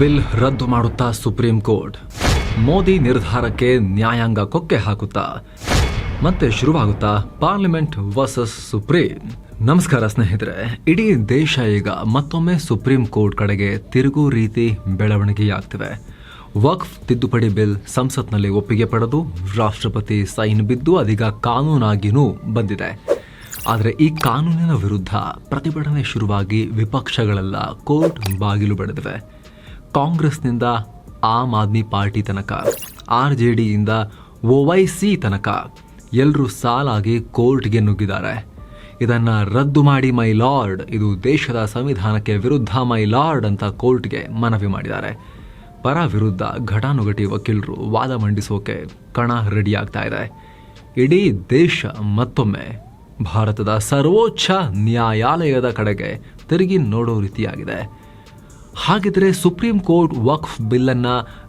Bill ರದ್ದು ಮಾಡುತ್ತಾ supreme court. Modi ನಿರ್ಧಾರಕ್ಕೆ ನ್ಯಾಯಾಂಗ ಕೊಕ್ಕೆ ಹಾಕುತ್ತಾ? ಮತ್ತೆ ಶುರುವಾಗುತ್ತಾ ಪಾರ್ಲಿಮೆಂಟ್ ವರ್ಸಸ್ ಸುಪ್ರೀಂ. ನಮಸ್ಕಾರ ಸ್ನೇಹಿತರೆ, ಇಡೀ ದೇಶ ಈಗ ಮತ್ತೊಮ್ಮೆ ಸುಪ್ರೀಂ ಕೋರ್ಟ್ ಕಡೆಗೆ ತಿರುಗು ರೀತಿ ಬೆಳವಣಿಗೆಯಾಗ್ತಿವೆ. ವಕ್ಫ್ ತಿದ್ದುಪಡಿ ಬಿಲ್ ಸಂಸತ್ನಲ್ಲಿ ಒಪ್ಪಿಗೆ ಪಡೆದು ರಾಷ್ಟ್ರಪತಿ ಸೈನ್ ಬಿದ್ದು ಅದೀಗ ಕಾನೂನಾಗಿಯೂ ಬಂದಿದೆ. ಆದರೆ ಈ ಕಾನೂನಿನ ವಿರುದ್ಧ ಪ್ರತಿಭಟನೆ ಶುರುವಾಗಿ ವಿಪಕ್ಷಗಳೆಲ್ಲ ಕೋರ್ಟ್ ಬಾಗಿಲು ಬಡಿದಿವೆ. ಕಾಂಗ್ರೆಸ್ನಿಂದ ಆಮ್ ಆದ್ಮಿ ಪಾರ್ಟಿ ತನಕ, ಆರ್ ಜೆ ಡಿಯಿಂದ ಸಿ ತನಕ ಎಲ್ಲರೂ ಸಾಲಾಗಿ ಕೋರ್ಟ್ಗೆ ನುಗ್ಗಿದ್ದಾರೆ. ಇದನ್ನು ರದ್ದು ಮಾಡಿ ಮೈ ಲಾರ್ಡ್, ಇದು ದೇಶದ ಸಂವಿಧಾನಕ್ಕೆ ವಿರುದ್ಧ ಮೈ ಲಾರ್ಡ್ ಅಂತ ಕೋರ್ಟ್ಗೆ ಮನವಿ ಮಾಡಿದ್ದಾರೆ. ಪರ ವಿರುದ್ಧ ಘಟಾನುಘಟಿ ವಕೀಲರು ವಾದ ಮಂಡಿಸೋಕೆ ಕಣ ರೆಡಿ ಆಗ್ತಾ ಇದೆ. ಇಡೀ ದೇಶ ಮತ್ತೊಮ್ಮೆ ಭಾರತದ ಸರ್ವೋಚ್ಚ ನ್ಯಾಯಾಲಯದ ಕಡೆಗೆ ತಿರುಗಿ ನೋಡೋ ರೀತಿಯಾಗಿದೆ. ಹಾಗಿದ್ರೆ ಸುಪ್ರೀಂ ಕೋರ್ಟ್ ವಕ್ಫ್ ಬಿಲ್ಲನ್ನ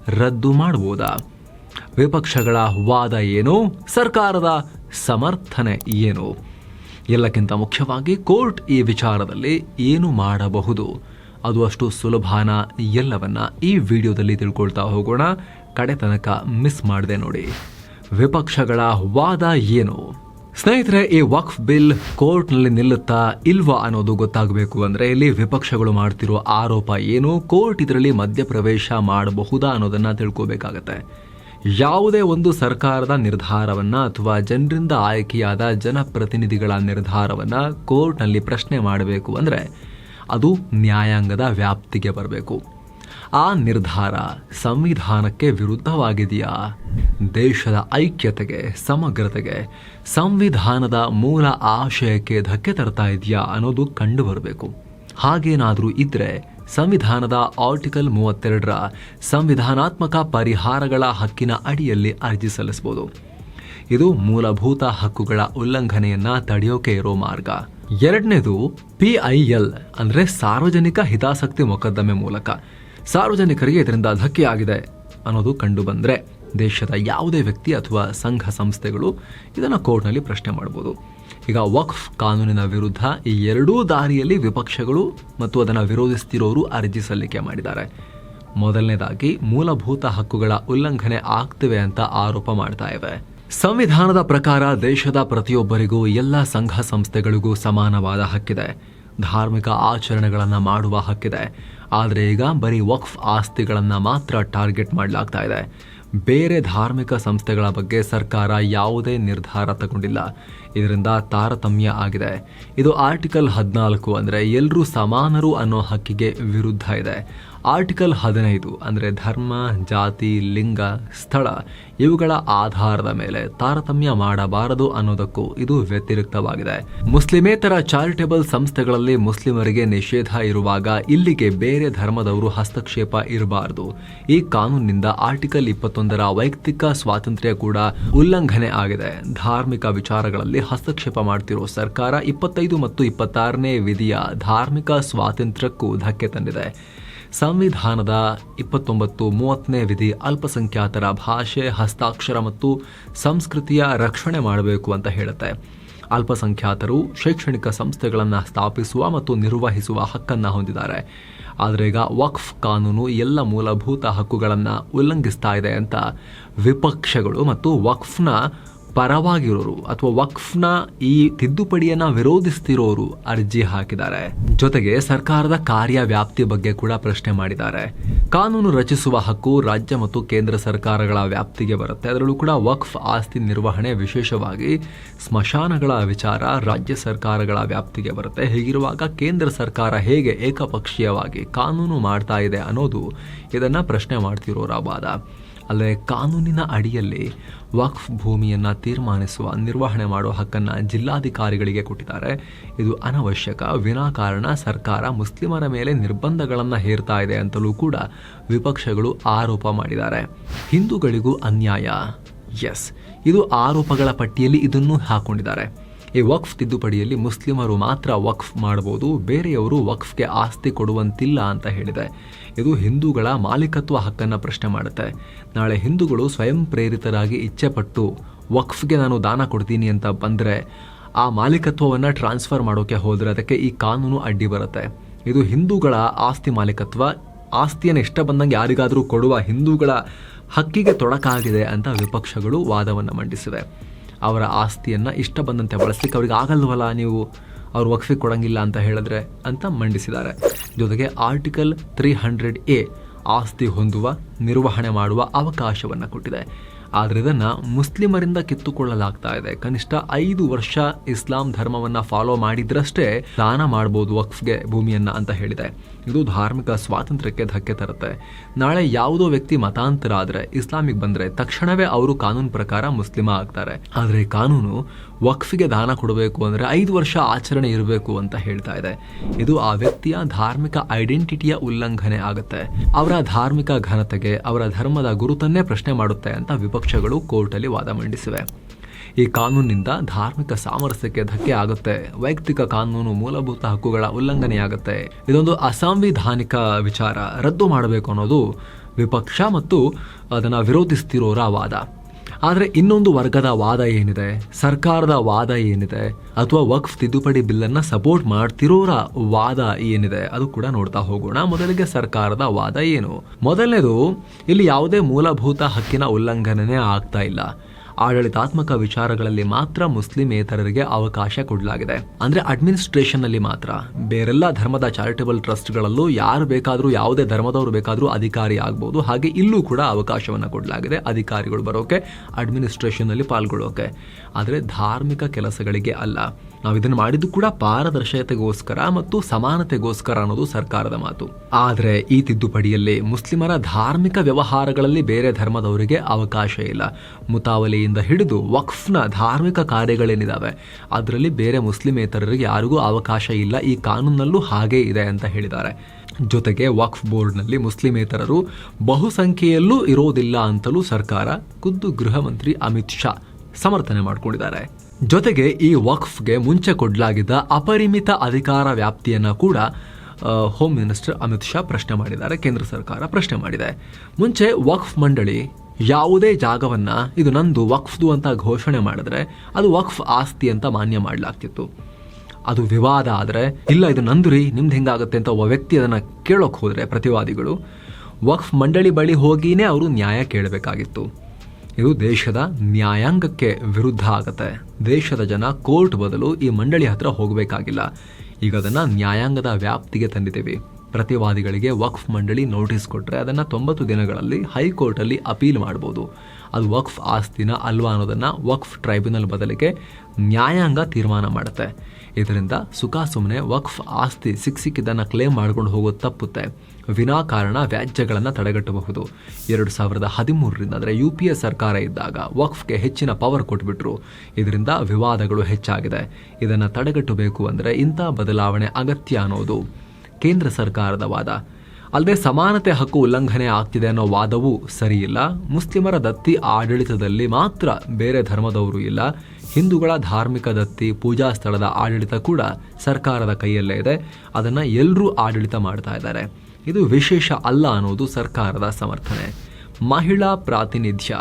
ರದ್ದು ಮಾಡಬಹುದಾ? ವಿಪಕ್ಷಗಳ ವಾದ ಏನು? ಸರ್ಕಾರದ ಸಮರ್ಥನೆ ಏನು? ಎಲ್ಲಕ್ಕಿಂತ ಮುಖ್ಯವಾಗಿ ಕೋರ್ಟ್ ಈ ವಿಚಾರದಲ್ಲಿ ಏನು ಮಾಡಬಹುದು? ಅದು ಅಷ್ಟು ಸುಲಭಾನ ಎಲ್ಲವನ್ನ ಈ ವಿಡಿಯೋದಲ್ಲಿ ತಿಳ್ಕೊಳ್ತಾ ಹೋಗೋಣ. ಕಡೆ ತನಕ ಮಿಸ್ ಮಾಡದೆ ನೋಡಿ. ವಿಪಕ್ಷಗಳ ವಾದ ಏನು? ಸ್ನೇಹಿತರೆ, ಈ ವಕ್ಫ್ ಬಿಲ್ ಕೋರ್ಟ್ನಲ್ಲಿ ನಿಲ್ಲುತ್ತಾ ಇಲ್ವಾ ಅನ್ನೋದು ಗೊತ್ತಾಗಬೇಕು ಅಂದ್ರೆ ಇಲ್ಲಿ ವಿಪಕ್ಷಗಳು ಮಾಡ್ತಿರೋ ಆರೋಪ ಏನು, ಕೋರ್ಟ್ ಇದರಲ್ಲಿ ಮಧ್ಯಪ್ರವೇಶ ಮಾಡಬಹುದಾ ಅನ್ನೋದನ್ನ ತಿಳ್ಕೋಬೇಕಾಗತ್ತೆ. ಯಾವುದೇ ಒಂದು ಸರ್ಕಾರದ ನಿರ್ಧಾರವನ್ನ ಅಥವಾ ಜನರಿಂದ ಆಯ್ಕೆಯಾದ ಜನಪ್ರತಿನಿಧಿಗಳ ನಿರ್ಧಾರವನ್ನ ಕೋರ್ಟ್ನಲ್ಲಿ ಪ್ರಶ್ನೆ ಮಾಡಬೇಕು ಅಂದ್ರೆ ಅದು ನ್ಯಾಯಾಂಗದ ವ್ಯಾಪ್ತಿಗೆ ಬರಬೇಕು. ಆ ನಿರ್ಧಾರ ಸಂವಿಧಾನಕ್ಕೆ ವಿರುದ್ಧವಾಗಿದೆಯಾ? ದೇಶದ ಐಕ್ಯತೆಗೆ, ಸಮಗ್ರತೆಗೆ, ಸಂವಿಧಾನದ ಮೂಲ ಆಶಯಕ್ಕೆ ಧಕ್ಕೆ ತರ್ತಾ ಇದೆಯಾ ಅನ್ನೋದು ಕಂಡುಬರಬೇಕು. ಹಾಗೇನಾದರೂ ಇದ್ರೆ ಸಂವಿಧಾನದ ಆರ್ಟಿಕಲ್ ಮೂವತ್ತೆರಡರ ಸಂವಿಧಾನಾತ್ಮಕ ಪರಿಹಾರಗಳ ಹಕ್ಕಿನ ಅಡಿಯಲ್ಲಿ ಅರ್ಜಿ ಸಲ್ಲಿಸಬಹುದು. ಇದು ಮೂಲಭೂತ ಹಕ್ಕುಗಳ ಉಲ್ಲಂಘನೆಯನ್ನ ತಡೆಯೋಕೆ ಇರೋ ಮಾರ್ಗ. ಎರಡನೇದು ಪಿಐಎಲ್ ಅಂದ್ರೆ ಸಾರ್ವಜನಿಕ ಹಿತಾಸಕ್ತಿ ಮೊಕದ್ದಮೆ ಮೂಲಕ. ಸಾರ್ವಜನಿಕರಿಗೆ ಇದರಿಂದ ಧಕ್ಕೆಯಾಗಿದೆ ಅನ್ನೋದು ಕಂಡು ಬಂದ್ರೆ ದೇಶದ ಯಾವುದೇ ವ್ಯಕ್ತಿ ಅಥವಾ ಸಂಘ ಸಂಸ್ಥೆಗಳು ಇದನ್ನು ಕೋರ್ಟ್ನಲ್ಲಿ ಪ್ರಶ್ನೆ ಮಾಡ್ಬೋದು. ಈಗ ವಕ್ಫ್ ಕಾನೂನಿನ ವಿರುದ್ಧ ಈ ಎರಡೂ ದಾರಿಯಲ್ಲಿ ವಿಪಕ್ಷಗಳು ಮತ್ತು ಅದನ್ನು ವಿರೋಧಿಸ್ತಿರೋರು ಅರ್ಜಿ ಸಲ್ಲಿಕೆ ಮಾಡಿದ್ದಾರೆ. ಮೊದಲನೇದಾಗಿ ಮೂಲಭೂತ ಹಕ್ಕುಗಳ ಉಲ್ಲಂಘನೆ ಆಗ್ತಿವೆ ಅಂತ ಆರೋಪ ಮಾಡ್ತಾ ಇವೆ ಸಂವಿಧಾನದ ಪ್ರಕಾರ ದೇಶದ ಪ್ರತಿಯೊಬ್ಬರಿಗೂ ಎಲ್ಲ ಸಂಘ ಸಂಸ್ಥೆಗಳಿಗೂ ಸಮಾನವಾದ ಹಕ್ಕಿದೆ. ಧಾರ್ಮಿಕ ಆಚರಣೆಗಳನ್ನು ಮಾಡುವ ಹಕ್ಕಿದೆ. ಆದರೆ ಈಗ ಬರೀ ವಕ್ಫ್ ಆಸ್ತಿಗಳನ್ನು ಮಾತ್ರ ಟಾರ್ಗೆಟ್ ಮಾಡಲಾಗ್ತಾ ಇದೆ. ಬೇರೆ ಧಾರ್ಮಿಕ ಸಂಸ್ಥೆಗಳ ಬಗ್ಗೆ ಸರ್ಕಾರ ಯಾವುದೇ ನಿರ್ಧಾರ ತಗೊಂಡಿಲ್ಲ. ಇದರಿಂದ ತಾರತಮ್ಯ ಆಗಿದೆ. ಇದು ಆರ್ಟಿಕಲ್ ಹದಿನಾಲ್ಕು ಅಂದರೆ ಎಲ್ಲರೂ ಸಮಾನರು ಅನ್ನೋ ಹಕ್ಕಿಗೆ ವಿರುದ್ಧ ಇದೆ. ಆರ್ಟಿಕಲ್ ಹದಿನೈದು ಅಂದರೆ ಧರ್ಮ, ಜಾತಿ, ಲಿಂಗ, ಸ್ಥಳ ಇವುಗಳ ಆಧಾರದ ಮೇಲೆ ತಾರತಮ್ಯ ಮಾಡಬಾರದು ಅನ್ನೋದಕ್ಕೂ ಇದು ವ್ಯತಿರಿಕ್ತವಾಗಿದೆ. ಮುಸ್ಲಿಮೇತರ ಚಾರಿಟೇಬಲ್ ಸಂಸ್ಥೆಗಳಲ್ಲಿ ಮುಸ್ಲಿಮರಿಗೆ ನಿಷೇಧ ಇರುವಾಗ ಇಲ್ಲಿಗೆ ಬೇರೆ ಧರ್ಮದವರು ಹಸ್ತಕ್ಷೇಪ ಇರಬಾರದು. ಈ ಕಾನೂನಿನಿಂದ ಆರ್ಟಿಕಲ್ ಇಪ್ಪತ್ತೊಂದರ ವೈಯಕ್ತಿಕ ಸ್ವಾತಂತ್ರ್ಯ ಕೂಡ ಉಲ್ಲಂಘನೆ ಆಗಿದೆ. ಧಾರ್ಮಿಕ ವಿಚಾರಗಳಲ್ಲಿ ಹಸ್ತಕ್ಷೇಪ ಮಾಡ್ತಿರೋ ಸರ್ಕಾರ ಇಪ್ಪತ್ತೈದು ಮತ್ತು ಇಪ್ಪತ್ತಾರನೇ ವಿಧಿಯ ಧಾರ್ಮಿಕ ಸ್ವಾತಂತ್ರ್ಯಕ್ಕೂ ಧಕ್ಕೆ ತಂದಿದೆ. ಸಂವಿಧಾನದ ಇಪ್ಪತ್ತೊಂಬತ್ತು ಮೂವತ್ತನೇ ವಿಧಿ ಅಲ್ಪಸಂಖ್ಯಾತರ ಭಾಷೆ, ಹಸ್ತಾಕ್ಷರ ಮತ್ತು ಸಂಸ್ಕೃತಿಯ ರಕ್ಷಣೆ ಮಾಡಬೇಕು ಅಂತ ಹೇಳುತ್ತೆ. ಅಲ್ಪಸಂಖ್ಯಾತರು ಶೈಕ್ಷಣಿಕ ಸಂಸ್ಥೆಗಳನ್ನು ಸ್ಥಾಪಿಸುವ ಮತ್ತು ನಿರ್ವಹಿಸುವ ಹಕ್ಕನ್ನು ಹೊಂದಿದ್ದಾರೆ. ಆದರೆ ಈಗ ವಕ್ಫ್ ಕಾನೂನು ಎಲ್ಲ ಮೂಲಭೂತ ಹಕ್ಕುಗಳನ್ನು ಉಲ್ಲಂಘಿಸ್ತಾ ಇದೆ ಅಂತ ವಿಪಕ್ಷಗಳು ಮತ್ತು ವಕ್ಫ್ನ ಪರವಾಗಿರೋರು ಅಥವಾ ವಕ್ಫ್ನ ಈ ತಿದ್ದುಪಡಿಯನ್ನ ವಿರೋಧಿಸ್ತಿರೋರು ಅರ್ಜಿ ಹಾಕಿದ್ದಾರೆ. ಜೊತೆಗೆ ಸರ್ಕಾರದ ಕಾರ್ಯ ವ್ಯಾಪ್ತಿ ಬಗ್ಗೆ ಕೂಡ ಪ್ರಶ್ನೆ ಮಾಡಿದ್ದಾರೆ. ಕಾನೂನು ರಚಿಸುವ ಹಕ್ಕು ರಾಜ್ಯ ಮತ್ತು ಕೇಂದ್ರ ಸರ್ಕಾರಗಳ ವ್ಯಾಪ್ತಿಗೆ ಬರುತ್ತೆ. ಅದರಲ್ಲೂ ಕೂಡ ವಕ್ಫ್ ಆಸ್ತಿ ನಿರ್ವಹಣೆ ವಿಶೇಷವಾಗಿ ಸ್ಮಶಾನಗಳ ವಿಚಾರ ರಾಜ್ಯ ಸರ್ಕಾರಗಳ ವ್ಯಾಪ್ತಿಗೆ ಬರುತ್ತೆ. ಹೀಗಿರುವಾಗ ಕೇಂದ್ರ ಸರ್ಕಾರ ಹೇಗೆ ಏಕಪಕ್ಷೀಯವಾಗಿ ಕಾನೂನು ಮಾಡ್ತಾ ಇದೆ ಅನ್ನೋದು ಇದನ್ನ ಪ್ರಶ್ನೆ ಮಾಡ್ತಿರೋರ ವಾದ ಅಲ್ಲದೆ ಕಾನೂನಿನ ಅಡಿಯಲ್ಲಿ ವಕ್ಫ್ ಭೂಮಿಯನ್ನು ತೀರ್ಮಾನಿಸುವ, ನಿರ್ವಹಣೆ ಮಾಡುವ ಹಕ್ಕನ್ನು ಜಿಲ್ಲಾಧಿಕಾರಿಗಳಿಗೆ ಕೊಟ್ಟಿದ್ದಾರೆ. ಇದು ಅನವಶ್ಯಕ, ವಿನಾಕಾರಣ ಸರ್ಕಾರ ಮುಸ್ಲಿಮರ ಮೇಲೆ ನಿರ್ಬಂಧಗಳನ್ನು ಹೇರ್ತಾ ಇದೆ ಅಂತಲೂ ಕೂಡ ವಿಪಕ್ಷಗಳು ಆರೋಪ ಮಾಡಿದ್ದಾರೆ. ಹಿಂದೂಗಳಿಗೂ ಅನ್ಯಾಯ. ಎಸ್, ಇದು ಆರೋಪಗಳ ಪಟ್ಟಿಯಲ್ಲಿ ಇದನ್ನು ಹಾಕೊಂಡಿದ್ದಾರೆ. ಈ ವಕ್ಫ್ ತಿದ್ದುಪಡಿಯಲ್ಲಿ ಮುಸ್ಲಿಮರು ಮಾತ್ರ ವಕ್ಫ್ ಮಾಡಬಹುದು, ಬೇರೆಯವರು ವಕ್ಫ್ಗೆ ಆಸ್ತಿ ಕೊಡುವಂತಿಲ್ಲ ಅಂತ ಹೇಳಿದೆ. ಇದು ಹಿಂದೂಗಳ ಮಾಲೀಕತ್ವ ಹಕ್ಕನ್ನು ಪ್ರಶ್ನೆ ಮಾಡುತ್ತೆ. ನಾಳೆ ಹಿಂದೂಗಳು ಸ್ವಯಂ ಪ್ರೇರಿತರಾಗಿ ಇಚ್ಛೆಪಟ್ಟು ವಕ್ಫ್ಗೆ ನಾನು ದಾನ ಕೊಡ್ತೀನಿ ಅಂತ ಬಂದರೆ ಆ ಮಾಲೀಕತ್ವವನ್ನು ಟ್ರಾನ್ಸ್ಫರ್ ಮಾಡೋಕೆ ಹೋದರೆ ಅದಕ್ಕೆ ಈ ಕಾನೂನು ಅಡ್ಡಿ ಬರುತ್ತೆ. ಇದು ಹಿಂದೂಗಳ ಆಸ್ತಿ ಮಾಲೀಕತ್ವ, ಆಸ್ತಿಯನ್ನು ಇಷ್ಟ ಬಂದಂಗೆ ಯಾರಿಗಾದರೂ ಕೊಡುವ ಹಿಂದೂಗಳ ಹಕ್ಕಿಗೆ ತೊಡಕಾಗಿದೆ ಅಂತ ವಿಪಕ್ಷಗಳು ವಾದವನ್ನು ಮಂಡಿಸಿವೆ. ಅವರ ಆಸ್ತಿಯನ್ನು ಇಷ್ಟ ಬಂದಂತೆ ಬಳಸಲಿಕ್ಕೆ ಅವ್ರಿಗೆ ಆಗಲ್ವಲ್ಲ ನೀವು? ಅವ್ರು ವಕ್ಫೆ ಕೊಡಂಗಿಲ್ಲ ಅಂತ ಹೇಳಿದ್ರೆ ಅಂತ ಮಂಡಿಸಿದ್ದಾರೆ. ಜೊತೆಗೆ ಆರ್ಟಿಕಲ್ ತ್ರೀ ಹಂಡ್ರೆಡ್ ಎ ಆಸ್ತಿ ಹೊಂದುವ, ನಿರ್ವಹಣೆ ಮಾಡುವ ಅವಕಾಶವನ್ನು ಕೊಟ್ಟಿದೆ. ಆದರೆ ಇದನ್ನು ಮುಸ್ಲಿಮರಿಂದ ಕಿತ್ತುಕೊಳ್ಳಲಾಗ್ತಾ ಇದೆ. ಕನಿಷ್ಠ ಐದು ವರ್ಷ ಇಸ್ಲಾಂ ಧರ್ಮವನ್ನು ಫಾಲೋ ಮಾಡಿದ್ರಷ್ಟೇ ದಾನ ಮಾಡ್ಬೋದು ವಕ್ಫ್ಗೆ ಭೂಮಿಯನ್ನು ಅಂತ ಹೇಳಿದೆ. ಇದು ಧಾರ್ಮಿಕ ಸ್ವಾತಂತ್ರ್ಯಕ್ಕೆ ಧಕ್ಕೆ ತರುತ್ತೆ. ನಾಳೆ ಯಾವುದೋ ವ್ಯಕ್ತಿ ಮತಾಂತರ ಆದರೆ ಇಸ್ಲಾಮಿಗೆ ಬಂದರೆ ತಕ್ಷಣವೇ ಅವರು ಕಾನೂನು ಪ್ರಕಾರ ಮುಸ್ಲಿಮ ಆಗ್ತಾರೆ. ಆದರೆ ಕಾನೂನು ವಕ್ಫಿಗೆ ದಾನ ಕೊಡಬೇಕು ಅಂದರೆ ಐದು ವರ್ಷ ಆಚರಣೆ ಇರಬೇಕು ಅಂತ ಹೇಳ್ತಾ ಇದೆ. ಇದು ಆ ವ್ಯಕ್ತಿಯ ಧಾರ್ಮಿಕ ಐಡೆಂಟಿಟಿಯ ಉಲ್ಲಂಘನೆ ಆಗುತ್ತೆ. ಅವರ ಧಾರ್ಮಿಕ ಘನತೆಗೆ ಅವರ ಧರ್ಮದ ಗುರುತನ್ನೇ ಪ್ರಶ್ನೆ ಮಾಡುತ್ತೆ ಅಂತ ವಿಪಕ್ಷಗಳು ಕೋರ್ಟಲ್ಲಿ ವಾದ ಮಂಡಿಸಿವೆ. ಈ ಕಾನೂನಿನಿಂದ ಧಾರ್ಮಿಕ ಸಾಮರಸ್ಯಕ್ಕೆ ಧಕ್ಕೆ ಆಗುತ್ತೆ. ವೈಯಕ್ತಿಕ ಕಾನೂನು ಮೂಲಭೂತ ಹಕ್ಕುಗಳ ಉಲ್ಲಂಘನೆಯಾಗುತ್ತೆ. ಇದೊಂದು ಅಸಾಂವಿಧಾನಿಕ ವಿಚಾರ. ರದ್ದು ಮಾಡಬೇಕು ಅನ್ನೋದು ವಿಪಕ್ಷ ಮತ್ತು ಅದನ್ನು ವಿರೋಧಿಸ್ತಿರೋರ ವಾದ. ಆದರೆ ಇನ್ನೊಂದು ವರ್ಗದ ವಾದ ಏನಿದೆ? ಸರ್ಕಾರದ ವಾದ ಏನಿದೆ? ಅಥವಾ ವಕ್ಫ್ ತಿದ್ದುಪಡಿ ಬಿಲ್ಲನ್ನು ಸಪೋರ್ಟ್ ಮಾಡ್ತಿರೋರ ವಾದ ಏನಿದೆ? ಅದು ಕೂಡ ನೋಡ್ತಾ ಹೋಗೋಣ. ಮೊದಲಿಗೆ ಸರ್ಕಾರದ ವಾದ ಏನು? ಮೊದಲನೇದು, ಇಲ್ಲಿ ಯಾವುದೇ ಮೂಲಭೂತ ಹಕ್ಕಿನ ಉಲ್ಲಂಘನೆ ಆಗ್ತಾ ಇಲ್ಲ. ಆಡಳಿತಾತ್ಮಕ ವಿಚಾರಗಳಲ್ಲಿ ಮಾತ್ರ ಮುಸ್ಲಿಮೇತರರಿಗೆ ಅವಕಾಶ ಕೊಡಲಾಗಿದೆ. ಅಂದ್ರೆ ಅಡ್ಮಿನಿಸ್ಟ್ರೇಷನ್ ಅಲ್ಲಿ ಮಾತ್ರ. ಬೇರೆಲ್ಲ ಧರ್ಮದ ಚಾರಿಟಬಲ್ ಟ್ರಸ್ಟ್ಗಳಲ್ಲೂ ಯಾರು ಬೇಕಾದರೂ, ಯಾವುದೇ ಧರ್ಮದವರು ಬೇಕಾದರೂ ಅಧಿಕಾರಿ ಆಗ್ಬೋದು. ಹಾಗೆ ಇಲ್ಲೂ ಕೂಡ ಅವಕಾಶವನ್ನು ಕೊಡಲಾಗಿದೆ ಅಧಿಕಾರಿಗಳು ಬರೋಕೆ ಅಡ್ಮಿನಿಸ್ಟ್ರೇಷನ್ ಅಲ್ಲಿ ಪಾಲ್ಗೊಳ್ಳೋಕೆ. ಆದರೆ ಧಾರ್ಮಿಕ ಕೆಲಸಗಳಿಗೆ ಅಲ್ಲ. ನಾವು ಇದನ್ನು ಮಾಡಿದ್ದು ಕೂಡ ಪಾರದರ್ಶಕತೆಗೋಸ್ಕರ ಮತ್ತು ಸಮಾನತೆಗೋಸ್ಕರ ಅನ್ನೋದು ಸರ್ಕಾರದ ಮಾತು. ಆದರೆ ಈ ತಿದ್ದುಪಡಿಯಲ್ಲಿ ಮುಸ್ಲಿಮರ ಧಾರ್ಮಿಕ ವ್ಯವಹಾರಗಳಲ್ಲಿ ಬೇರೆ ಧರ್ಮದವರಿಗೆ ಅವಕಾಶ ಇಲ್ಲ. ಮುತಾವಲಿಯಿಂದ ಹಿಡಿದು ವಕ್ಫ್ನ ಧಾರ್ಮಿಕ ಕಾರ್ಯಗಳೇನಿದಾವೆ, ಅದರಲ್ಲಿ ಬೇರೆ ಮುಸ್ಲಿಮೇತರರಿಗೆ ಯಾರಿಗೂ ಅವಕಾಶ ಇಲ್ಲ. ಈ ಕಾನೂನಲ್ಲೂ ಹಾಗೇ ಇದೆ ಅಂತ ಹೇಳಿದ್ದಾರೆ. ಜೊತೆಗೆ ವಕ್ಫ್ ಬೋರ್ಡ್ನಲ್ಲಿ ಮುಸ್ಲಿಮೇತರರು ಬಹುಸಂಖ್ಯೆಯಲ್ಲೂ ಇರೋದಿಲ್ಲ ಅಂತಲೂ ಸರ್ಕಾರ ಖುದ್ದು ಗೃಹ ಮಂತ್ರಿ ಅಮಿತ್ ಶಾ ಸಮರ್ಥನೆ ಮಾಡಿಕೊಂಡಿದ್ದಾರೆ. ಜೊತೆಗೆ ಈ ವಕ್ಫ್ಗೆ ಮುಂಚೆ ಕೊಡಲಾಗಿದ್ದ ಅಪರಿಮಿತ ಅಧಿಕಾರ ವ್ಯಾಪ್ತಿಯನ್ನು ಕೂಡ ಹೋಮ್ ಮಿನಿಸ್ಟರ್ ಅಮಿತ್ ಶಾ ಪ್ರಶ್ನೆ ಮಾಡಿದ್ದಾರೆ, ಕೇಂದ್ರ ಸರ್ಕಾರ ಪ್ರಶ್ನೆ ಮಾಡಿದೆ. ಮುಂಚೆ ವಕ್ಫ್ ಮಂಡಳಿ ಯಾವುದೇ ಜಾಗವನ್ನ ಇದು ನಂದು ವಕ್ಫ್ದು ಅಂತ ಘೋಷಣೆ ಮಾಡಿದ್ರೆ ಅದು ವಕ್ಫ್ ಆಸ್ತಿ ಅಂತ ಮಾನ್ಯ ಮಾಡಲಾಗ್ತಿತ್ತು. ಅದು ವಿವಾದ ಆದರೆ, ಇಲ್ಲ ಇದು ನಂದು ರೀ ನಿಮ್ದು ಹೆಂಗಾಗುತ್ತೆ ಅಂತ ಒಬ್ಬ ವ್ಯಕ್ತಿ ಅದನ್ನು ಕೇಳೋಕೆ ಹೋದರೆ ಪ್ರತಿವಾದಿಗಳು, ವಕ್ಫ್ ಮಂಡಳಿ ಬಳಿ ಹೋಗಿನೇ ಅವರು ನ್ಯಾಯ ಕೇಳಬೇಕಾಗಿತ್ತು. ಇದು ದೇಶದ ನ್ಯಾಯಾಂಗಕ್ಕೆ ವಿರುದ್ಧ ಆಗತ್ತೆ. ದೇಶದ ಜನ ಕೋರ್ಟ್ ಬದಲು ಈ ಮಂಡಳಿ ಹತ್ರ ಹೋಗಬೇಕಾಗಿಲ್ಲ. ಈಗ ಅದನ್ನು ನ್ಯಾಯಾಂಗದ ವ್ಯಾಪ್ತಿಗೆ ತಂದಿದ್ದೀವಿ. ಪ್ರತಿವಾದಿಗಳಿಗೆ ವಕ್ಫ್ ಮಂಡಳಿ ನೋಟಿಸ್ ಕೊಟ್ಟರೆ ಅದನ್ನು ತೊಂಬತ್ತು ದಿನಗಳಲ್ಲಿ ಹೈಕೋರ್ಟಲ್ಲಿ ಅಪೀಲ್ ಮಾಡ್ಬೋದು. ಅದು ವಕ್ಫ್ ಆಸ್ತಿನ ಅಲ್ವಾ ಅನ್ನೋದನ್ನು ವಕ್ಫ್ ಟ್ರೈಬ್ಯುನಲ್ ಬದಲಿಗೆ ನ್ಯಾಯಾಂಗ ತೀರ್ಮಾನ ಮಾಡುತ್ತೆ. ಇದರಿಂದ ಸುಖ ಸುಮ್ಮನೆ ವಕ್ಫ್ ಆಸ್ತಿ ಸಿಕ್ ಸಿಕ್ಕಿದ್ದನ್ನು ಕ್ಲೇಮ್ ಮಾಡ್ಕೊಂಡು ಹೋಗೋದು ತಪ್ಪುತ್ತೆ. ವಿನಾಕಾರಣ ವ್ಯಾಜ್ಯಗಳನ್ನು ತಡೆಗಟ್ಟಬಹುದು. ಎರಡು ಸಾವಿರದ ಹದಿಮೂರರಿಂದ ಅಂದರೆ ಯು ಪಿ ಎ ಸರ್ಕಾರ ಇದ್ದಾಗ ವಕ್ಫ್ಗೆ ಹೆಚ್ಚಿನ ಪವರ್ ಕೊಟ್ಬಿಟ್ರು. ಇದರಿಂದ ವಿವಾದಗಳು ಹೆಚ್ಚಾಗಿದೆ. ಇದನ್ನು ತಡೆಗಟ್ಟಬೇಕು ಅಂದರೆ ಇಂಥ ಬದಲಾವಣೆ ಅಗತ್ಯ ಅನ್ನೋದು ಕೇಂದ್ರ ಸರ್ಕಾರದ ವಾದ. ಅಲ್ಲದೆ ಸಮಾನತೆ ಹಕ್ಕು ಉಲ್ಲಂಘನೆ ಆಗ್ತಿದೆ ಅನ್ನೋ ವಾದವೂ ಸರಿಯಿಲ್ಲ ಮುಸ್ಲಿಮರ ದತ್ತಿ ಆಡಳಿತದಲ್ಲಿ ಮಾತ್ರ ಬೇರೆ ಧರ್ಮದವರು ಇಲ್ಲ. ಹಿಂದೂಗಳ ಧಾರ್ಮಿಕ ದತ್ತಿ, ಪೂಜಾ ಸ್ಥಳದ ಆಡಳಿತ ಕೂಡ ಸರ್ಕಾರದ ಕೈಯಲ್ಲೇ ಇದೆ. ಅದನ್ನು ಎಲ್ಲರೂ ಆಡಳಿತ ಮಾಡ್ತಾ ಇದ್ದಾರೆ. ಇದು ವಿಶೇಷ ಅಲ್ಲ ಅನ್ನೋದು ಸರ್ಕಾರದ ಸಮರ್ಥನೆ. ಮಹಿಳಾ ಪ್ರಾತಿನಿಧ್ಯ.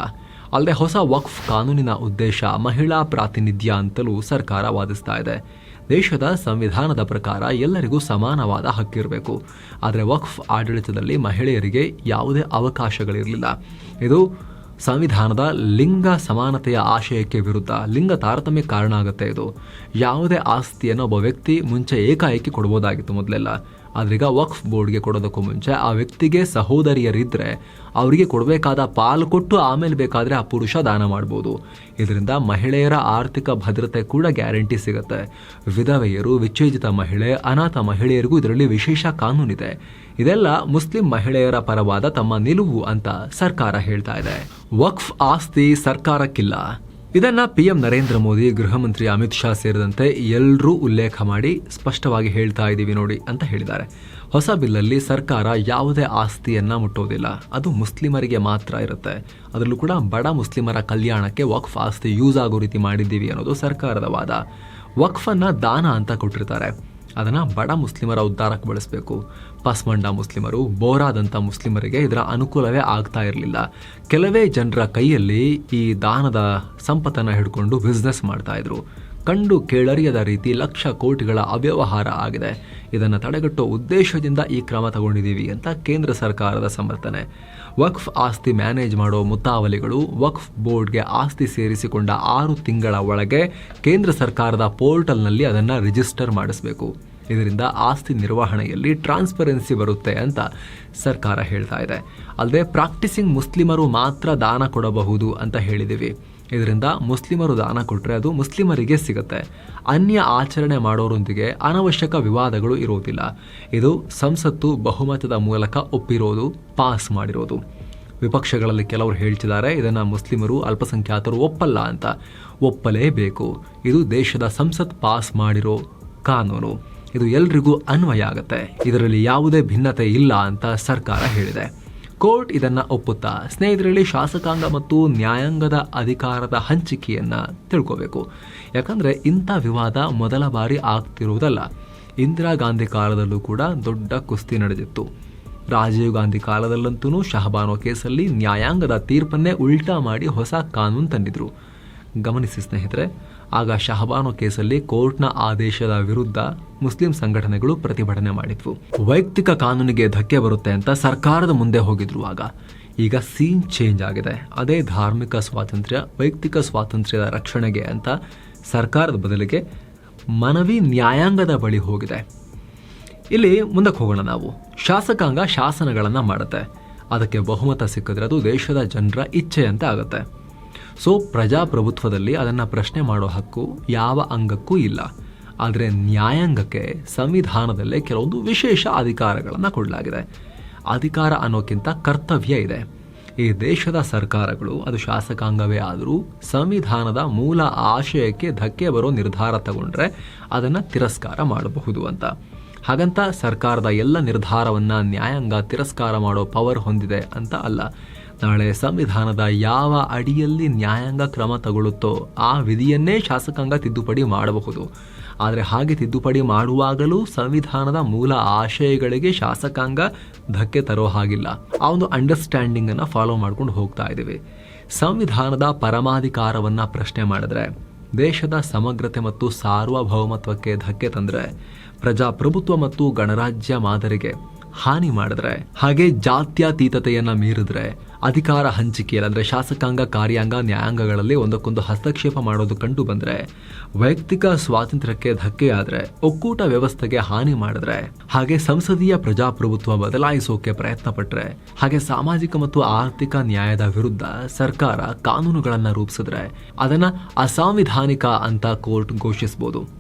ಅಲ್ಲದೆ ಹೊಸ ವಕ್ಫ್ ಕಾನೂನಿನ ಉದ್ದೇಶ ಮಹಿಳಾ ಪ್ರಾತಿನಿಧ್ಯ ಅಂತಲೂ ಸರ್ಕಾರ ವಾದಿಸ್ತಾ ಇದೆ. ದೇಶದ ಸಂವಿಧಾನದ ಪ್ರಕಾರ ಎಲ್ಲರಿಗೂ ಸಮಾನವಾದ ಹಕ್ಕಿರಬೇಕು ಆದರೆ ವಕ್ಫ್ ಆಡಳಿತದಲ್ಲಿ ಮಹಿಳೆಯರಿಗೆ ಯಾವುದೇ ಅವಕಾಶಗಳಿರಲಿಲ್ಲ. ಇದು ಸಂವಿಧಾನದ ಲಿಂಗ ಸಮಾನತೆಯ ಆಶಯಕ್ಕೆ ವಿರುದ್ಧ ಲಿಂಗ ತಾರತಮ್ಯ ಕಾರಣ ಆಗುತ್ತೆ ಇದು. ಯಾವುದೇ ಆಸ್ತಿಯನ್ನು ಒಬ್ಬ ವ್ಯಕ್ತಿ ಮುಂಚೆ ಏಕಾಏಕಿ ಕೊಡ್ಬೋದಾಗಿತ್ತು ಮೊದಲೆಲ್ಲ. ಆದ್ರೀಗ ವಕ್ಫ್ ಬೋರ್ಡ್ಗೆ ಕೊಡೋದಕ್ಕೂ ಮುಂಚೆ ಆ ವ್ಯಕ್ತಿಗೆ ಸಹೋದರಿಯರಿದ್ದರೆ ಅವರಿಗೆ ಕೊಡಬೇಕಾದ ಪಾಲು ಕೊಟ್ಟು ಆಮೇಲೆ ಬೇಕಾದರೆ ಆ ಪುರುಷ ದಾನ ಮಾಡ್ಬೋದು. ಇದರಿಂದ ಮಹಿಳೆಯರ ಆರ್ಥಿಕ ಭದ್ರತೆ ಕೂಡ ಗ್ಯಾರಂಟಿ ಸಿಗುತ್ತೆ. ವಿಧವೆಯರು, ವಿಚ್ಛೇದಿತ ಮಹಿಳೆ, ಅನಾಥ ಮಹಿಳೆಯರಿಗೂ ಇದರಲ್ಲಿ ವಿಶೇಷ ಕಾನೂನಿದೆ. ಇದೆಲ್ಲ ಮುಸ್ಲಿಂ ಮಹಿಳೆಯರ ಪರವಾದ ತಮ್ಮ ನಿಲುವು ಅಂತ ಸರ್ಕಾರ ಹೇಳ್ತಾ ಇದೆ. ವಕ್ಫ್ ಆಸ್ತಿ ಸರ್ಕಾರಕ್ಕಿಲ್ಲ. ಇದನ್ನ ಪಿಎಂ ನರೇಂದ್ರ ಮೋದಿ, ಗೃಹ ಮಂತ್ರಿ ಅಮಿತ್ ಶಾ ಸೇರಿದಂತೆ ಎಲ್ಲರೂ ಉಲ್ಲೇಖ ಮಾಡಿ ಸ್ಪಷ್ಟವಾಗಿ ಹೇಳ್ತಾ ಇದ್ದೀವಿ ನೋಡಿ ಅಂತ ಹೇಳಿದ್ದಾರೆ. ಹೊಸ ಬಿಲ್ಲಲ್ಲಿ ಸರ್ಕಾರ ಯಾವುದೇ ಆಸ್ತಿಯನ್ನ ಮುಟ್ಟೋದಿಲ್ಲ. ಅದು ಮುಸ್ಲಿಮರಿಗೆ ಮಾತ್ರ ಇರುತ್ತೆ. ಅದರಲ್ಲೂ ಕೂಡ ಬಡ ಮುಸ್ಲಿಮರ ಕಲ್ಯಾಣಕ್ಕೆ ವಕ್ಫ್ ಆಸ್ತಿ ಯೂಸ್ ಆಗೋ ರೀತಿ ಮಾಡಿದ್ದೀವಿ ಅನ್ನೋದು ಸರ್ಕಾರದ ವಾದ. ವಕ್ಫನ್ನು ದಾನ ಅಂತ ಕೊಟ್ಟಿರ್ತಾರೆ. ಅದನ್ನ ಬಡ ಮುಸ್ಲಿಮರ ಉದ್ಧಾರಕ್ಕೆ ಬಳಸಬೇಕು. ಪಸ್ಮಂಡ ಮುಸ್ಲಿಮರು ಬೋರಾದಂಥ ಮುಸ್ಲಿಮರಿಗೆ ಇದರ ಅನುಕೂಲವೇ ಆಗ್ತಾ ಇರಲಿಲ್ಲ. ಕೆಲವೇ ಜನರ ಕೈಯಲ್ಲಿ ಈ ದಾನದ ಸಂಪತ್ತನ್ನು ಹಿಡ್ಕೊಂಡು ಬಿಸ್ನೆಸ್ ಮಾಡ್ತಾ ಇದ್ರು. ಕಂಡು ಕೇಳರಿಯದ ರೀತಿ ಲಕ್ಷ ಕೋಟಿಗಳ ಅವ್ಯವಹಾರ ಆಗಿದೆ. ಇದನ್ನು ತಡೆಗಟ್ಟುವ ಉದ್ದೇಶದಿಂದ ಈ ಕ್ರಮ ತಗೊಂಡಿದ್ದೀವಿ ಅಂತ ಕೇಂದ್ರ ಸರ್ಕಾರದ ಸಮರ್ಥನೆ. ವಕ್ಫ್ ಆಸ್ತಿ ಮ್ಯಾನೇಜ್ ಮಾಡೋ ಮುತಾವಲಿಗಳು ವಕ್ಫ್ ಬೋರ್ಡ್ಗೆ ಆಸ್ತಿ ಸೇರಿಸಿಕೊಂಡ ಆರು ತಿಂಗಳ ಒಳಗೆ ಕೇಂದ್ರ ಸರ್ಕಾರದ ಪೋರ್ಟಲ್ನಲ್ಲಿ ಅದನ್ನು ರಿಜಿಸ್ಟರ್ ಮಾಡಿಸಬೇಕು. ಇದರಿಂದ ಆಸ್ತಿ ನಿರ್ವಹಣೆಯಲ್ಲಿ ಟ್ರಾನ್ಸ್ಪರೆನ್ಸಿ ಬರುತ್ತೆ ಅಂತ ಸರ್ಕಾರ ಹೇಳ್ತಾ ಇದೆ. ಅಲ್ಲದೆ ಪ್ರಾಕ್ಟಿಸಿಂಗ್ ಮುಸ್ಲಿಮರು ಮಾತ್ರ ದಾನ ಕೊಡಬಹುದು ಅಂತ ಹೇಳಿದ್ದೀವಿ. ಇದರಿಂದ ಮುಸ್ಲಿಮರು ದಾನ ಕೊಟ್ಟರೆ ಅದು ಮುಸ್ಲಿಮರಿಗೆ ಸಿಗುತ್ತೆ. ಅನ್ಯ ಆಚರಣೆ ಮಾಡೋರೊಂದಿಗೆ ಅನವಶ್ಯಕ ವಿವಾದಗಳು ಇರುವುದಿಲ್ಲ ಇದು ಸಂಸತ್ತು ಬಹುಮತದ ಮೂಲಕ ಒಪ್ಪಿರೋದು, ಪಾಸ್ ಮಾಡಿರೋದು. ವಿಪಕ್ಷಗಳಲ್ಲಿ ಕೆಲವರು ಹೇಳ್ತಿದ್ದಾರೆ, ಇದನ್ನು ಮುಸ್ಲಿಮರು ಅಲ್ಪಸಂಖ್ಯಾತರು ಒಪ್ಪಲ್ಲ ಅಂತ. ಒಪ್ಪಲೇಬೇಕು. ಇದು ದೇಶದ ಸಂಸತ್ ಪಾಸ್ ಮಾಡಿರೋ ಕಾನೂನು. ಇದು ಎಲ್ರಿಗೂ ಅನ್ವಯ ಆಗುತ್ತೆ. ಇದರಲ್ಲಿ ಯಾವುದೇ ಭಿನ್ನತೆ ಇಲ್ಲ ಅಂತ ಸರ್ಕಾರ ಹೇಳಿದೆ. ಕೋರ್ಟ್ ಇದನ್ನ ಒಪ್ಪುತ್ತಾ ಸ್ನೇಹಿತರಲ್ಲಿ ಶಾಸಕಾಂಗ ಮತ್ತು ನ್ಯಾಯಾಂಗದ ಅಧಿಕಾರದ ಹಂಚಿಕೆಯನ್ನ ತಿಳ್ಕೋಬೇಕು. ಯಾಕಂದ್ರೆ ಇಂಥ ವಿವಾದ ಮೊದಲ ಬಾರಿ ಆಗ್ತಿರುವುದಲ್ಲ. ಇಂದಿರಾ ಗಾಂಧಿ ಕಾಲದಲ್ಲೂ ಕೂಡ ದೊಡ್ಡ ಕುಸ್ತಿ ನಡೆದಿತ್ತು. ರಾಜೀವ್ ಗಾಂಧಿ ಕಾಲದಲ್ಲಂತೂ ಶಹಬಾನೋ ಕೇಸಲ್ಲಿ ನ್ಯಾಯಾಂಗದ ತೀರ್ಪನ್ನೇ ಉಲ್ಟಾ ಮಾಡಿ ಹೊಸ ಕಾನೂನು ತಂದಿದ್ರು. ಗಮನಿಸಿ ಸ್ನೇಹಿತರೆ ಆಗ ಶಹಬಾನು ಕೇಸಲ್ಲಿ ಕೋರ್ಟ್ನ ಆದೇಶದ ವಿರುದ್ಧ ಮುಸ್ಲಿಂ ಸಂಘಟನೆಗಳು ಪ್ರತಿಭಟನೆ ಮಾಡಿದ್ವು. ವೈಯಕ್ತಿಕ ಕಾನೂನಿಗೆ ಧಕ್ಕೆ ಬರುತ್ತೆ ಅಂತ ಸರ್ಕಾರದ ಮುಂದೆ ಹೋಗಿದ್ರು ಆಗ. ಈಗ ಸೀನ್ ಚೇಂಜ್ ಆಗಿದೆ. ಅದೇ ಧಾರ್ಮಿಕ ಸ್ವಾತಂತ್ರ್ಯ, ವೈಯಕ್ತಿಕ ಸ್ವಾತಂತ್ರ್ಯದ ರಕ್ಷಣೆಗೆ ಅಂತ ಸರ್ಕಾರದ ಬದಲಿಗೆ ಮನವಿ ನ್ಯಾಯಾಂಗದ ಬಳಿ ಹೋಗಿದೆ. ಇಲ್ಲಿ ಮುಂದಕ್ಕೆ ಹೋಗೋಣ ನಾವು. ಶಾಸಕಾಂಗ ಶಾಸನಗಳನ್ನು ಮಾಡುತ್ತೆ. ಅದಕ್ಕೆ ಬಹುಮತ ಸಿಕ್ಕಿದ್ರೆ ಅದು ದೇಶದ ಜನರ ಇಚ್ಛೆಯಂತೆ ಆಗುತ್ತೆ. ಸೊ ಪ್ರಜಾಪ್ರಭುತ್ವದಲ್ಲಿ ಅದನ್ನು ಪ್ರಶ್ನೆ ಮಾಡೋ ಹಕ್ಕು ಯಾವ ಅಂಗಕ್ಕೂ ಇಲ್ಲ. ಆದರೆ ನ್ಯಾಯಾಂಗಕ್ಕೆ, ಸಂವಿಧಾನದಲ್ಲೇ ಕೆಲವೊಂದು ವಿಶೇಷ ಅಧಿಕಾರಗಳನ್ನು ಕೊಡಲಾಗಿದೆ. ಅಧಿಕಾರ ಅನ್ನೋಕ್ಕಿಂತ ಕರ್ತವ್ಯ ಇದೆ. ಈ ದೇಶದ ಸರ್ಕಾರಗಳು, ಅದು ಶಾಸಕಾಂಗವೇ ಆದರೂ ಸಂವಿಧಾನದ ಮೂಲ ಆಶಯಕ್ಕೆ ಧಕ್ಕೆ ಬರೋ ನಿರ್ಧಾರ ತಗೊಂಡ್ರೆ ಅದನ್ನು ತಿರಸ್ಕಾರ ಮಾಡಬಹುದು ಅಂತ. ಹಾಗಂತ ಸರ್ಕಾರದ ಎಲ್ಲ ನಿರ್ಧಾರವನ್ನು ನ್ಯಾಯಾಂಗ ತಿರಸ್ಕಾರ ಮಾಡೋ ಪವರ್ ಹೊಂದಿದೆ ಅಂತ ಅಲ್ಲ. ನಾಳೆ ಸಂವಿಧಾನದ ಯಾವ ಅಡಿಯಲ್ಲಿ ನ್ಯಾಯಾಂಗ ಕ್ರಮ ತಗೊಳ್ಳುತ್ತೋ ಆ ವಿಧಿಯನ್ನೇ ಶಾಸಕಾಂಗ ತಿದ್ದುಪಡಿ ಮಾಡಬಹುದು. ಆದರೆ ಹಾಗೆ ತಿದ್ದುಪಡಿ ಮಾಡುವಾಗಲೂ ಸಂವಿಧಾನದ ಮೂಲ ಆಶಯಗಳಿಗೆ ಶಾಸಕಾಂಗ ಧಕ್ಕೆ ತರೋ ಹಾಗಿಲ್ಲ. ಆ ಒಂದು ಅಂಡರ್ಸ್ಟ್ಯಾಂಡಿಂಗ್ ಅನ್ನ ಫಾಲೋ ಮಾಡ್ಕೊಂಡು ಹೋಗ್ತಾ ಇದ್ದೀವಿ. ಸಂವಿಧಾನದ ಪರಮಾಧಿಕಾರವನ್ನ ಪ್ರಶ್ನೆ ಮಾಡಿದ್ರೆ, ದೇಶದ ಸಮಗ್ರತೆ ಮತ್ತು ಸಾರ್ವಭೌಮತ್ವಕ್ಕೆ ಧಕ್ಕೆ ತಂದ್ರೆ, ಪ್ರಜಾಪ್ರಭುತ್ವ ಮತ್ತು ಗಣರಾಜ್ಯ ಮಾದರಿಗೆ ಹಾನಿ ಮಾಡಿದ್ರೆ, ಹಾಗೆ ಜಾತ್ಯತೀತತೆಯನ್ನು ಮೀರಿದ್ರೆ ಅಧಿಕಾರ ಹಂಚಿಕೆಯಲ್ಲಿ ಅಂದರೆ ಶಾಸಕಾಂಗ, ಕಾರ್ಯಾಂಗ, ನ್ಯಾಯಾಂಗಗಳಲ್ಲಿ ಒಂದಕ್ಕೊಂದು ಹಸ್ತಕ್ಷೇಪ ಮಾಡೋದು ಕಂಡು ಬಂದರೆ ವೈಯಕ್ತಿಕ ಸ್ವಾತಂತ್ರ್ಯಕ್ಕೆ ಧಕ್ಕೆಯಾದರೆ ಒಕ್ಕೂಟ ವ್ಯವಸ್ಥೆಗೆ ಹಾನಿ ಮಾಡಿದ್ರೆ, ಹಾಗೆ ಸಂಸದೀಯ ಪ್ರಜಾಪ್ರಭುತ್ವ ಬದಲಾಯಿಸೋಕೆ ಪ್ರಯತ್ನ ಪಟ್ಟರೆ ಹಾಗೆ ಸಾಮಾಜಿಕ ಮತ್ತು ಆರ್ಥಿಕ ನ್ಯಾಯದ ವಿರುದ್ಧ ಸರ್ಕಾರ ಕಾನೂನುಗಳನ್ನು ರೂಪಿಸಿದ್ರೆ ಅದನ್ನ ಅಸಾಂವಿಧಾನಿಕ ಅಂತ ಕೋರ್ಟ್ ಘೋಷಿಸಬಹುದು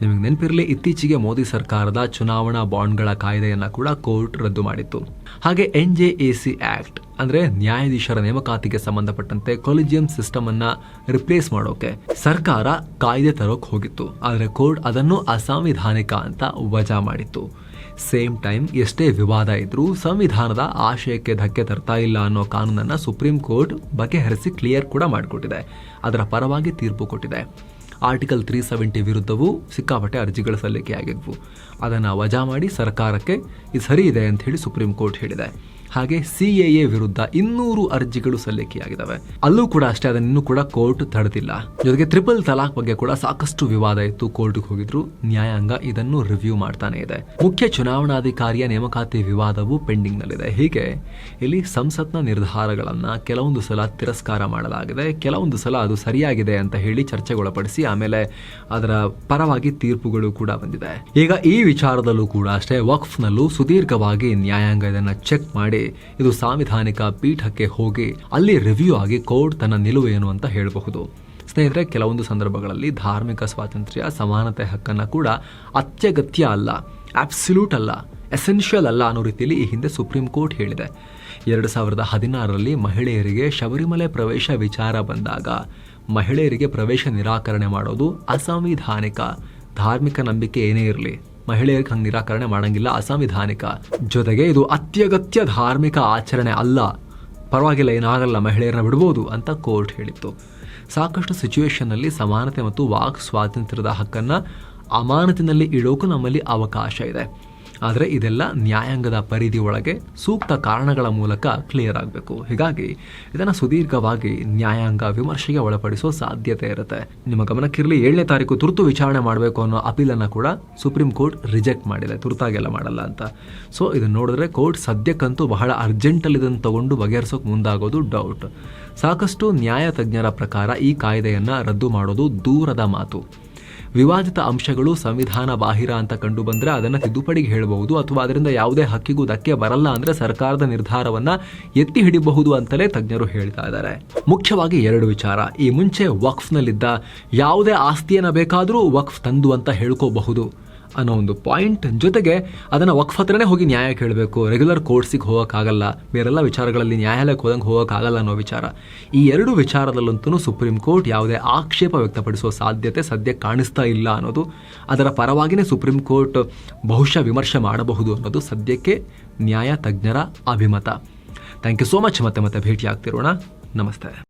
ನಿಮಗೆ ನೆನಪಿರಲಿ, ಇತ್ತೀಚೆಗೆ ಮೋದಿ ಸರ್ಕಾರದ ಚುನಾವಣಾ ಬಾಂಡ್ಗಳ ಕಾಯ್ದೆಯನ್ನು ಕೂಡ ಕೋರ್ಟ್ ರದ್ದು ಮಾಡಿತ್ತು. ಹಾಗೆ N J A C act ಅಂದ್ರೆ ನ್ಯಾಯಾಧೀಶರ ನೇಮಕಾತಿಗೆ ಸಂಬಂಧಪಟ್ಟಂತೆ ಕೊಲಿಜಿಯಂ ಸಿಸ್ಟಮ್ ಅನ್ನ ರಿಪ್ಲೇಸ್ ಮಾಡೋಕೆ ಸರ್ಕಾರ ಕಾಯ್ದೆ ತರೋಕೆ ಹೋಗಿತ್ತು. ಆದರೆ ಕೋರ್ಟ್ ಅದನ್ನು ಅಸಾಂವಿಧಾನಿಕ ಅಂತ ವಜಾ ಮಾಡಿತ್ತು. ಸೇಮ್ ಟೈಮ್ ಎಷ್ಟೇ ವಿವಾದ ಇದ್ರೂ ಸಂವಿಧಾನದ ಆಶಯಕ್ಕೆ ಧಕ್ಕೆ ತರ್ತಾ ಇಲ್ಲ ಅನ್ನೋ ಕಾನೂನನ್ನ ಸುಪ್ರೀಂ ಕೋರ್ಟ್ ಬಗೆಹರಿಸಿ ಕ್ಲಿಯರ್ ಕೂಡ ಮಾಡಿಕೊಟ್ಟಿದೆ. ಅದರ ಪರವಾಗಿ ತೀರ್ಪು ಕೊಟ್ಟಿದೆ. ಆರ್ಟಿಕಲ್ ತ್ರೀ ಸೆವೆಂಟಿ ವಿರುದ್ಧವೂ ಸಿಕ್ಕಾಪಟ್ಟೆ ಅರ್ಜಿಗಳು ಸಲ್ಲಿಕೆಯಾಗಿದ್ವು. ಅದನ್ನು ವಜಾ ಮಾಡಿ ಸರ್ಕಾರಕ್ಕೆ, ಇದು ಸರಿ ಇದೆ ಅಂತ ಹೇಳಿ ಸುಪ್ರೀಂ ಕೋರ್ಟ್ ಹೇಳಿದೆ. ಹಾಗೆ ಸಿ ಎ ಎ ವಿರುದ್ಧ ಇನ್ನೂರು ಅರ್ಜಿಗಳು ಸಲ್ಲಿಕೆಯಾಗಿದ್ದಾವೆ. ಅಲ್ಲೂ ಕೂಡ ಅಷ್ಟೇ, ಅದನ್ನು ಕೂಡ ಕೋರ್ಟ್ ತಡೆದಿಲ್ಲ. ಜೊತೆಗೆ ಟ್ರಿಪಲ್ ತಲಾಖ್ ಬಗ್ಗೆ ಕೂಡ ಸಾಕಷ್ಟು ವಿವಾದ ಇತ್ತು. ಕೋರ್ಟ್ಗೆ ಹೋಗಿದ್ರು. ನ್ಯಾಯಾಂಗ ಇದನ್ನು ರಿವ್ಯೂ ಮಾಡ್ತಾನೆ ಇದೆ. ಮುಖ್ಯ ಚುನಾವಣಾಧಿಕಾರಿಯ ನೇಮಕಾತಿ ವಿವಾದವು ಪೆಂಡಿಂಗ್ ನಲ್ಲಿದೆ ಹೀಗೆ ಇಲ್ಲಿ ಸಂಸತ್ನ ನಿರ್ಧಾರಗಳನ್ನ ಕೆಲವೊಂದು ಸಲ ತಿರಸ್ಕಾರ ಮಾಡಲಾಗಿದೆ. ಕೆಲವೊಂದು ಸಲ ಅದು ಸರಿಯಾಗಿದೆ ಅಂತ ಹೇಳಿ ಚರ್ಚೆಗೊಳಪಡಿಸಿ ಆಮೇಲೆ ಅದರ ಪರವಾಗಿ ತೀರ್ಪುಗಳು ಕೂಡ ಬಂದಿದೆ. ಈಗ ಈ ವಿಚಾರದಲ್ಲೂ ಕೂಡ ಅಷ್ಟೇ, ವಕ್ಫ್ನಲ್ಲೂ ಸುದೀರ್ಘವಾಗಿ ನ್ಯಾಯಾಂಗ ಇದನ್ನ ಚೆಕ್ ಮಾಡಿ ಇದು ಸಾಂವಿಧಾನಿಕ ಪೀಠಕ್ಕೆ ಹೋಗಿ ಅಲ್ಲಿ ರಿವ್ಯೂ ಆಗಿ ಕೋರ್ಟ್ ತನ್ನ ನಿಲುವು ಏನು ಅಂತ ಹೇಳಬಹುದು. ಸ್ನೇಹಿತರೆ, ಕೆಲವೊಂದು ಸಂದರ್ಭಗಳಲ್ಲಿ ಧಾರ್ಮಿಕ ಸ್ವಾತಂತ್ರ್ಯ, ಸಮಾನತೆ ಹಕ್ಕನ್ನ ಕೂಡ ಅತ್ಯಗತ್ಯ ಅಲ್ಲ ಅಬ್ಸಲ್ಯೂಟ್ ಅಲ್ಲ ಎಸೆನ್ಷಿಯಲ್ ಅಲ್ಲ ಅನ್ನೋ ರೀತಿಯಲ್ಲಿ ಈ ಹಿಂದೆ ಸುಪ್ರೀಂ ಕೋರ್ಟ್ ಹೇಳಿದೆ. ಎರಡು ಸಾವಿರದ ಹದಿನಾರರಲ್ಲಿ ಮಹಿಳೆಯರಿಗೆ ಶಬರಿಮಲೆ ಪ್ರವೇಶ ವಿಚಾರ ಬಂದಾಗ ಮಹಿಳೆಯರಿಗೆ ಪ್ರವೇಶ ನಿರಾಕರಣೆ ಮಾಡೋದು ಅಸಂವಿಧಾನಿಕ, ಧಾರ್ಮಿಕ ನಂಬಿಕೆ ಏನೇ ಇರಲಿ. ಮಹಿಳೆಯರಿಗೆ ಹಂಗೆ ನಿರಾಕರಣೆ ಮಾಡಂಗಿಲ್ಲ. ಅಸಂವಿಧಾನಿಕ ಜೊತೆಗೆ ಇದು ಅತ್ಯಗತ್ಯ ಧಾರ್ಮಿಕ ಆಚರಣೆ ಅಲ್ಲ. ಪರವಾಗಿಲ್ಲ, ಏನಾಗಲ್ಲ, ಮಹಿಳೆಯರನ್ನ ಬಿಡ್ಬೋದು ಅಂತ ಕೋರ್ಟ್ ಹೇಳಿತ್ತು. ಸಾಕಷ್ಟು ಸಿಚುವೇಶನ್ನಲ್ಲಿ ಸಮಾನತೆ ಮತ್ತು ವಾಕ್ ಸ್ವಾತಂತ್ರ್ಯದ ಹಕ್ಕನ್ನು ಅಮಾನತಿನಲ್ಲಿ ಇಡೋಕು ನಮ್ಮಲ್ಲಿ ಅವಕಾಶ ಇದೆ. ಆದರೆ ಇದೆಲ್ಲ ನ್ಯಾಯಾಂಗದ ಪರಿಧಿ ಒಳಗೆ ಸೂಕ್ತ ಕಾರಣಗಳ ಮೂಲಕ ಕ್ಲಿಯರ್ ಆಗಬೇಕು. ಹೀಗಾಗಿ ಇದನ್ನು ಸುದೀರ್ಘವಾಗಿ ನ್ಯಾಯಾಂಗ ವಿಮರ್ಶೆಗೆ ಒಳಪಡಿಸುವ ಸಾಧ್ಯತೆ ಇರುತ್ತೆ. ನಿಮ್ಮ ಗಮನಕ್ಕಿರಲಿ ಏಳನೇ ತಾರೀಕು ತುರ್ತು ವಿಚಾರಣೆ ಮಾಡಬೇಕು ಅನ್ನೋ ಅಪೀಲನ್ನು ಕೂಡ ಸುಪ್ರೀಂ ಕೋರ್ಟ್ ರಿಜೆಕ್ಟ್ ಮಾಡಿದೆ. ತುರ್ತಾಗೆಲ್ಲ ಮಾಡಲ್ಲ ಅಂತ. ಸೊ ಇದನ್ನು ನೋಡಿದ್ರೆ ಕೋರ್ಟ್ ಸದ್ಯಕ್ಕಂತೂ ಬಹಳ ಅರ್ಜೆಂಟಲ್ಲಿ ಇದನ್ನು ತಗೊಂಡು ಬಗೆಹರಿಸೋಕೆ ಮುಂದಾಗೋದು ಡೌಟ್ ಸಾಕಷ್ಟು ನ್ಯಾಯ ತಜ್ಞರ ಪ್ರಕಾರ ಈ ಕಾಯ್ದೆಯನ್ನು ರದ್ದು ಮಾಡೋದು ದೂರದ ಮಾತು. ವಿವಾದಿತ ಅಂಶಗಳು ಸಂವಿಧಾನ ಬಾಹಿರ ಅಂತ ಕಂಡು ಬಂದರೆ ಅದನ್ನು ತಿದ್ದುಪಡಿಗೆ ಹೇಳಬಹುದು ಅಥವಾ ಅದರಿಂದ ಯಾವುದೇ ಹಕ್ಕಿಗೂ ಧಕ್ಕೆ ಬರಲ್ಲ ಅಂದರೆ ಸರ್ಕಾರದ ನಿರ್ಧಾರವನ್ನು ಎತ್ತಿ ಹಿಡಿಬಹುದು ಅಂತಲೇ ತಜ್ಞರು ಹೇಳ್ತಾ ಇದ್ದಾರೆ. ಮುಖ್ಯವಾಗಿ ಎರಡು ವಿಚಾರ. ಈ ಮುಂಚೆ ವಕ್ಫ್ನಲ್ಲಿದ್ದ ಯಾವುದೇ ಆಸ್ತಿಯನ್ನು ಬೇಕಾದರೂ ವಕ್ಫ್ ತಂದು ಅಂತ ಹೇಳ್ಕೋಬಹುದು. ಅನ್ನೋ ಒಂದು ಪಾಯಿಂಟ್ ಜೊತೆಗೆ ಅದನ್ನು ವಕ್ಫ್ ಹತ್ರನೇ ಹೋಗಿ ನ್ಯಾಯ ಕೇಳಬೇಕು. ರೆಗ್ಯುಲರ್ ಕೋರ್ಟ್ಸಿಗೆ ಹೋಗೋಕ್ಕಾಗಲ್ಲ. ಬೇರೆಲ್ಲ ವಿಚಾರಗಳಲ್ಲಿ ನ್ಯಾಯಾಲಯಕ್ಕೆ ಹೋದಂಗೆ ಹೋಗೋಕ್ಕಾಗಲ್ಲ ಅನ್ನೋ ವಿಚಾರ. ಈ ಎರಡು ವಿಚಾರದಲ್ಲಂತೂ ಸುಪ್ರೀಂ ಕೋರ್ಟ್ ಯಾವುದೇ ಆಕ್ಷೇಪ ವ್ಯಕ್ತಪಡಿಸುವ ಸಾಧ್ಯತೆ ಸದ್ಯ ಕಾಣಿಸ್ತಾ ಇಲ್ಲ ಅನ್ನೋದು, ಅದರ ಪರವಾಗಿಯೇ ಸುಪ್ರೀಂ ಕೋರ್ಟ್ ಬಹುಶಃ ವಿಮರ್ಶೆ ಮಾಡಬಹುದು ಅನ್ನೋದು ಸದ್ಯಕ್ಕೆ ನ್ಯಾಯ ತಜ್ಞರ ಅಭಿಮತ. ಥ್ಯಾಂಕ್ ಯು ಸೋ ಮಚ್ ಮತ್ತೆ ಮತ್ತೆ ಭೇಟಿ ಆಗ್ತಿರೋಣ ನಮಸ್ತೆ.